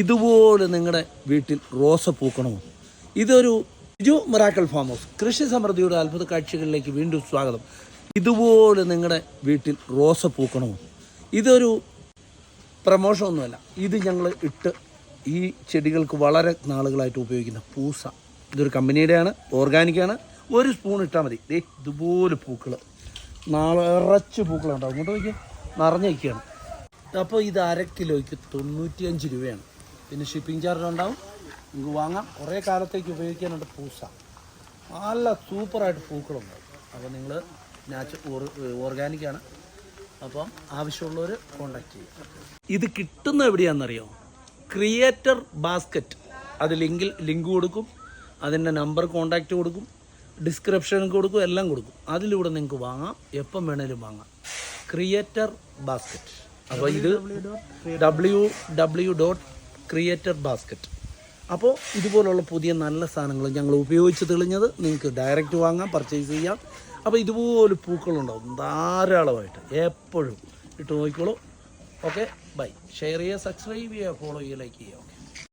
ഇതുപോലെ നിങ്ങളുടെ വീട്ടിൽ റോസ പൂക്കണമോ? ഇതൊരു ബിജു മിറാക്കൽ ഫാം ഹൗസ്. കൃഷി സമൃദ്ധിയുടെ അത്ഭുത കാഴ്ചകളിലേക്ക് വീണ്ടും സ്വാഗതം. ഇതുപോലെ നിങ്ങളുടെ വീട്ടിൽ റോസ പൂക്കണമോ? ഇതൊരു പ്രമോഷൻ ഒന്നുമല്ല. ഇത് ഞങ്ങൾ ഇട്ട് ഈ ചെടികൾക്ക് വളരെ നാളുകളായിട്ട് ഉപയോഗിക്കുന്ന പൂസ. ഇതൊരു കമ്പനിയുടെയാണ് ഓർഗാനിക്കാണ്. ഒരു സ്പൂൺ ഇട്ടാൽ മതി. ദേ ഇതുപോലെ പൂക്കൾ നിറച്ച് പൂക്കളുണ്ടാവും ഇങ്ങോട്ട് നോക്കി നിറഞ്ഞിരിക്കുകയാണ് അപ്പോൾ ഇത് അര കിലോയ്ക്ക് തൊണ്ണൂറ്റിയഞ്ച് രൂപയാണ്. പിന്നെ ഷിപ്പിംഗ് ചാർജ് ഉണ്ടാവും. നിങ്ങൾക്ക് വാങ്ങാം. കുറേ കാലത്തേക്ക് ഉപയോഗിക്കാനുണ്ട് പൂസ. നല്ല സൂപ്പറായിട്ട് പൂക്കളുണ്ടാവും അപ്പോൾ നിങ്ങൾ നാച്ചുറൽ ഓർഗാനിക്കാണ് അപ്പം ആവശ്യമുള്ളവർ കോണ്ടാക്ട് ചെയ്യും ഇത് കിട്ടുന്ന എവിടെയാണെന്നറിയോ? ക്രിയേറ്റർ ബാസ്ക്കറ്റ് അത് ലിങ്കിൽ ലിങ്ക് കൊടുക്കും. അതിന്റെ നമ്പർ കോണ്ടാക്റ്റ് കൊടുക്കും. ഡിസ്ക്രിപ്ഷൻ കൊടുക്കും. എല്ലാം കൊടുക്കും. അതിലൂടെ നിങ്ങൾക്ക് വാങ്ങാം. എപ്പം വേണേലും വാങ്ങാം. ക്രിയേറ്റർ ബാസ്ക്കറ്റ് അപ്പോൾ ഇത് W W dot creator basket അപ്പോൾ ഇതുപോലുള്ള പുതിയ നല്ല സാധനങ്ങൾ ഞങ്ങൾ ഉപയോഗിച്ച് തെളിഞ്ഞത് നിങ്ങൾക്ക് ഡയറക്റ്റ് വാങ്ങാം പർച്ചേസ് ചെയ്യാം. അപ്പോൾ ഇതുപോലെ പൂക്കളുണ്ടാവും ധാരാളമായിട്ട്. എപ്പോഴും. ഇട്ട് നോക്കിക്കോളൂ. ഓക്കെ ബൈ ഷെയർ ചെയ്യുക സബ്സ്ക്രൈബ് ചെയ്യുക ഫോളോ ചെയ്യുക ലൈക്ക് ചെയ്യുക. ഓക്കെ